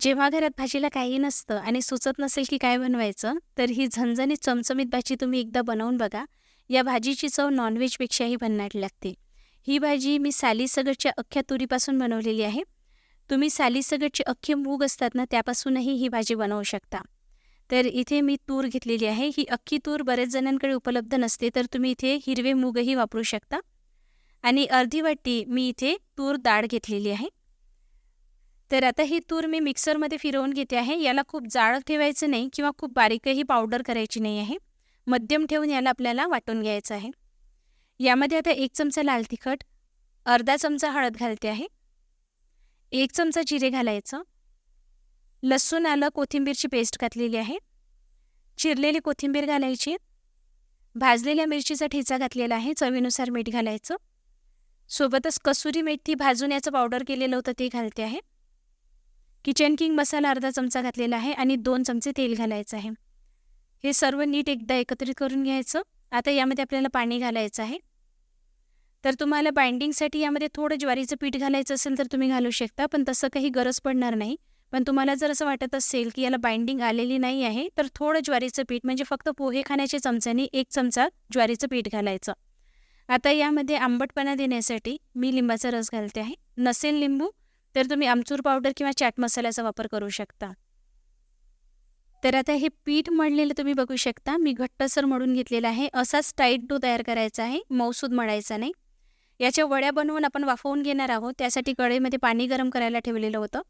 जेव्हा घरात भाजीला काही नसतं आणि सुचत नसेल की काय बनवायचं, तर ही झणझणीत चमचमीत भाजी तुम्ही एकदा बनवून बघा. या भाजीची चव नॉनव्हेजपेक्षाही भन्नाट लागते. ही भाजी मी सालीसगटच्या अख्ख्या तुरीपासून बनवलेली आहे. तुम्ही सालीसकटचे अख्खे मूग असतात ना, त्यापासूनही ही भाजी बनवू शकता. तर इथे मी तूर घेतलेली आहे. ही अख्खी तूर बऱ्याच जणांकडे उपलब्ध नसते, तर तुम्ही इथे हिरवे मूगही वापरू शकता. आणि अर्धी वाटी मी इथे तूर डाळ घेतलेली आहे. तर आता ही तूर मी मिक्सरमध्ये फिरवून घेते आहे. याला खूप जाळं ठेवायचं नाही किंवा खूप बारीकही पावडर करायची नाही आहे. मध्यम ठेवून याला आपल्याला वाटून घ्यायचं आहे. यामध्ये आता एक चमचा लाल तिखट, अर्धा चमचा हळद घालते आहे. एक चमचा जिरे घालायचं. लसूण, आलं, कोथिंबीरची पेस्ट घातलेली आहे. चिरलेली कोथिंबीर घालायची. भाजलेल्या मिरचीचा ठेचा घातलेला आहे. चवीनुसार मीठ घालायचं. सोबतच कसुरी मेथी भाजून याचं पावडर केलेलं होतं ते घालते आहे. किचन किंग मसाला अर्धा चमचा घातलेला आहे आणि दोन चमचे तेल घालायचं आहे. हे सर्व नीट एकदा एकत्रित करून घ्यायचं. आता यामध्ये आपल्याला पाणी घालायचं आहे. तर तुम्हाला बाइंडिंगसाठी यामध्ये थोडं ज्वारीचं पीठ घालायचं असेल तर तुम्ही घालू शकता, पण तसं काही गरज पडणार नाही. पण तुम्हाला जर असं वाटत असेल की याला बाइंडिंग आलेली नाही आहे, तर थोडं ज्वारीचं पीठ म्हणजे फक्त पोहे खाण्याच्या चमच्याने एक चमचा ज्वारीचं पीठ घालायचं. आता यामध्ये आंबटपणा देण्यासाठी मी लिंबाचा रस घालते आहे. नसेल लिंबू तर तुम्ही आमचूर पावडर किंवा चाट मसाल्याचा वापर करू शकता. तर आता हे पीठ मळलेलं तुम्ही बघू शकता. मी घट्टसर मळून घेतलेलं आहे. असाच टाईट डो तयार करायचा आहे, मऊसूद मळायचा नाही. याच्या वड्या बनवून आपण वाफवून घेणार आहोत. त्यासाठी कढईमध्ये पाणी गरम करायला ठेवलेलं होतं.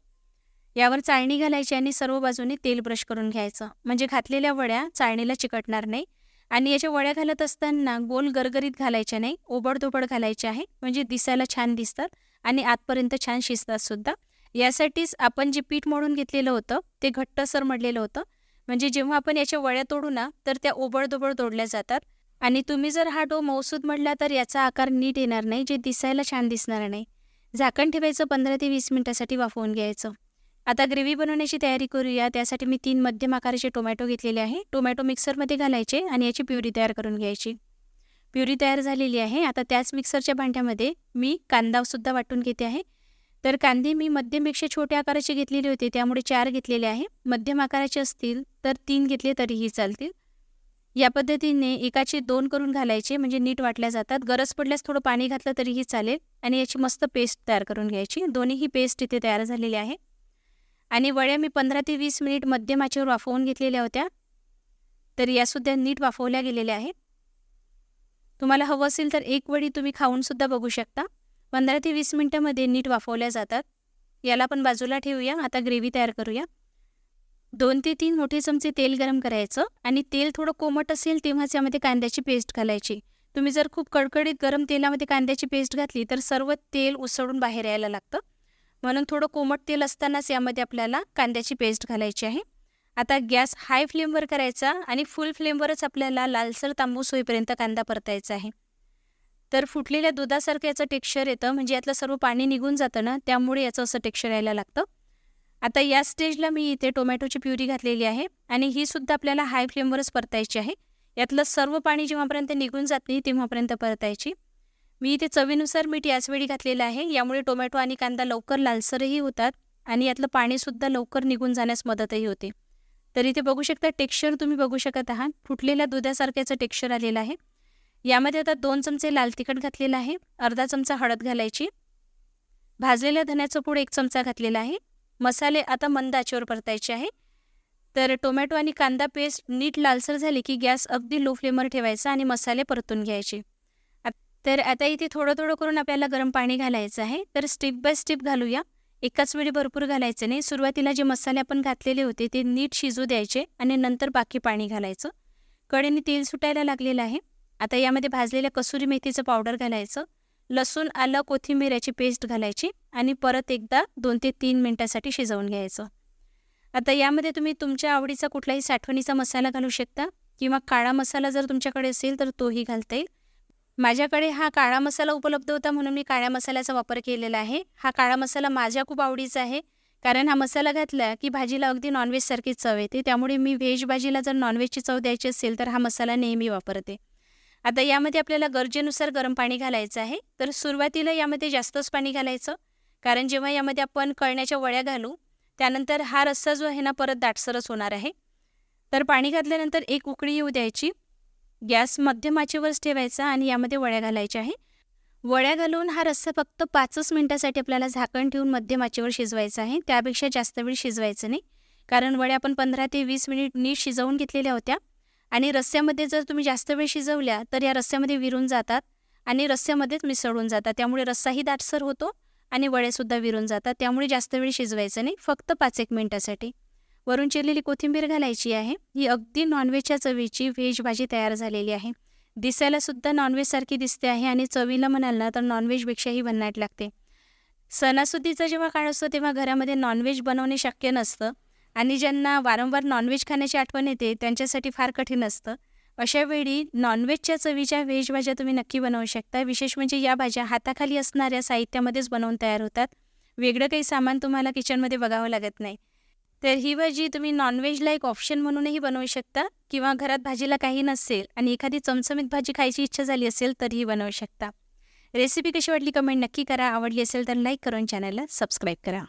यावर चाळणी घालायची आणि सर्व बाजूने तेल ब्रश करून घ्यायचं. म्हणजे घातलेल्या वड्या चाळणीला चिकटणार नाही. आणि याच्या वड्या घालत असताना गोल गरगरीत घालायच्या नाही, ओबडधोबड घालायच्या आहे. म्हणजे दिसायला छान दिसतात आणि आतपर्यंत छान शिजतात सुद्धा. यासाठीच आपण जे पीठ मळून घेतलेलं होतं, ते घट्टसर मळलेलं होतं. म्हणजे जेव्हा आपण याच्या वळ्या तोडू ना, तर त्या ओबळदोबळ तोडल्या जातात. आणि तुम्ही जर हा डो मौसूद म्हटला तर याचा आकार नीट येणार नाही, जे दिसायला छान दिसणार नाही. झाकण ठेवायचं 15 ते वीस मिनिटासाठी वाफवून घ्यायचं. आता ग्रेव्ही बनवण्याची तयारी करूया. त्यासाठी मी तीन मध्यम आकाराचे टोमॅटो घेतलेले आहे. टोमॅटो मिक्सरमध्ये घालायचे आणि याची प्युरी तयार करून घ्यायची. प्युरी तयार झालेली आहे. आता त्याच मिक्सरच्या भांड्यामध्ये मी कांदासुद्धा वाटून घेते आहे. तर कांदे मी मध्यमपेक्षा छोट्या आकाराचे घेतलेले होते, त्यामुळे चार घेतलेले आहे. मध्यम आकाराचे असतील तर तीन घेतले तरीही चालतील. या पद्धतीने एकाचे दोन करून घालायचे, म्हणजे नीट वाटल्या जातात. गरज पडल्यास थोडं पाणी घातलं तरीही चालेल आणि याची मस्त पेस्ट तयार करून घ्यायची. दोन्हीही पेस्ट इथे तयार झालेली आहे. आणि वड्या मी 15 ते वीस मिनिट मध्यमाचेवर वाफवून घेतलेल्या होत्या. तर यासुद्धा नीट वाफवल्या गेलेल्या आहेत. तुम्हाला हवं असेल तर एक वडी तुम्ही खाऊनसुद्धा बघू शकता. 15 ते वीस मिनिटांमध्ये नीट वाफवल्या जातात. याला आपण बाजूला ठेवूया. आता ग्रेव्ही तयार करूया. दोन ते तीन मोठे चमचे तेल गरम करायचं आणि तेल थोडं कोमट असेल तेव्हाच यामध्ये कांद्याची पेस्ट घालायची. तुम्ही जर खूप कडकडीत गरम तेलामध्ये कांद्याची पेस्ट घातली तर सर्व तेल उसळून बाहेर यायला लागतं. म्हणून थोडं कोमट तेल असतानाच यामध्ये आपल्याला कांद्याची पेस्ट घालायची आहे. आता गॅस हाय फ्लेमवर करायचा आणि फुल फ्लेमवरच आपल्याला लालसर तांबूस होईपर्यंत कांदा परतायचा आहे. तर फुटलेल्या दुधासारखं याचं टेक्स्चर येतं, म्हणजे यातलं सर्व पाणी निघून जातं ना, त्यामुळे याचं असं टेक्स्चर यायला लागतं. आता या स्टेजला मी इथे टोमॅटोची प्युरी घातलेली आहे आणि ही सुद्धा आपल्याला हाय फ्लेमवरच परतायची आहे. यातलं सर्व पाणी जेव्हापर्यंत निघून जात नाही तेव्हापर्यंत परतायची. मी इथे चवीनुसार मीठ याचवेळी घातलेलं आहे. यामुळे टोमॅटो आणि कांदा लवकर लालसरही होतात आणि यातलं पाणीसुद्धा लवकर निघून जाण्यास मदतही होते. तर इथे बघू शकता टेक्स्चर तुम्ही बघू शकत आहात. फुटलेल्या दुधासारख्याचं टेक्स्चर आलेलं आहे. यामध्ये आता दोन चमचे लाल तिखट घातलेलं आहे. अर्धा चमचा हळद घालायची. भाजलेल्या धन्याचं पूड एक चमचा घातलेला आहे. मसाले आता मंद आचेवर परतायचे आहे. तर टोमॅटो आणि कांदा पेस्ट नीट लालसर झाली की गॅस अगदी लो फ्लेमवर ठेवायचा आणि मसाले परतून घ्यायचे. तर आता इथे थोडं-थोडं करून आपल्याला गरम पाणी घालायचं आहे. तर स्टेप बाय स्टेप घालूया. एकाच वेळी भरपूर घालायचं नाही. सुरुवातीला जे मसाले आपण घातलेले होते ते नीट शिजू द्यायचे आणि नंतर बाकी पाणी घालायचं. कडेने तेल सुटायला लागलेलं आहे. आता यामध्ये भाजलेल्या कसुरी मेथीचं पावडर घालायचं. लसूण, आलं, कोथिंबीर याची पेस्ट घालायची आणि परत एकदा दोन ते तीन मिनिटांसाठी शिजवून घ्यायचं. आता यामध्ये तुम्ही तुमच्या आवडीचा कुठलाही साठवणीचा मसाला घालू शकता किंवा काळा मसाला जर तुमच्याकडे असेल तर तोही घालता येईल. माझ्याकडे हा काळा मसाला उपलब्ध होता म्हणून मी काळ्या मसाल्याचा वापर केलेला आहे. हा काळा मसाला माझ्या खूप आवडीचा आहे. कारण हा मसाला घातला की भाजीला अगदी नॉनव्हेजसारखी चव येते. त्यामुळे मी व्हेज भाजीला जर नॉनव्हेजची चव द्यायची असेल तर हा मसाला नेहमी वापरते. आता यामध्ये आपल्याला गरजेनुसार गरम पाणी घालायचं आहे. तर सुरुवातीला यामध्ये जास्तच पाणी घालायचं. कारण जेव्हा यामध्ये आपण कळण्याच्या वळ्या घालू त्यानंतर हा रस्सा जो आहे ना परत दाटसरच होणार आहे तर पाणी घातल्यानंतर एक उकळी येऊ द्यायची गॅस मध्यम आचेवरच ठेवायचा आणि यामध्ये वड्या घालायच्या आहे. वड्या घालून हा रस्सा फक्त पाचच मिनटासाठी आपल्याला झाकण ठेवून मध्यम आचेवर शिजवायचा आहे. त्यापेक्षा जास्त वेळ शिजवायचं नाही. कारण वड्या आपण पंधरा ते वीस मिनिट नीट शिजवून घेतलेल्या होत्या. आणि रस्स्यामध्ये जर तुम्ही जास्त वेळ शिजवल्या तर या रस्स्यामध्ये विरून जातात आणि रस्स्यामध्येच मिसळून जातात. त्यामुळे रस्साही दाटसर होतो आणि वडेसुद्धा विरून जातात. त्यामुळे जास्त वेळ शिजवायचं नाही. फक्त पाच एक मिनटासाठी. वरून चिरलेली कोथिंबीर घालायची आहे. ही अगदी नॉनव्हेजच्या चवीची व्हेज भाजी तयार झालेली आहे. दिसायलासुद्धा नॉनव्हेजसारखी दिसते आहे आणि चवीला म्हणाल ना तर नॉनव्हेजपेक्षाही भन्नाट लागते. सणासुदीचा जेव्हा काळ असतो तेव्हा घरामध्ये नॉनव्हेज बनवणे शक्य नसतं. आणि ज्यांना वारंवार नॉनव्हेज खाण्याची आठवण येते त्यांच्यासाठी फार कठीण असतं. अशा वेळी नॉनव्हेजच्या चवीच्या व्हेज भाज्या तुम्ही नक्की बनवू शकता. विशेष म्हणजे या भाज्या हाताखाली असणाऱ्या साहित्यामध्येच बनवून तयार होतात. वेगळं काही सामान तुम्हाला किचनमध्ये बघावं लागत नाही. तर ही भाजी तुम्ही नॉनव्हेजला एक ऑप्शन म्हणूनही बनवू शकता किंवा घरात भाजीला काही नसेल आणि एखादी चमचमीत भाजी खायची इच्छा झाली असेल तरीही बनवू शकता. रेसिपी कशी वाटली कमेंट नक्की करा. आवडली असेल तर लाईक करून चॅनलला सबस्क्राईब करा.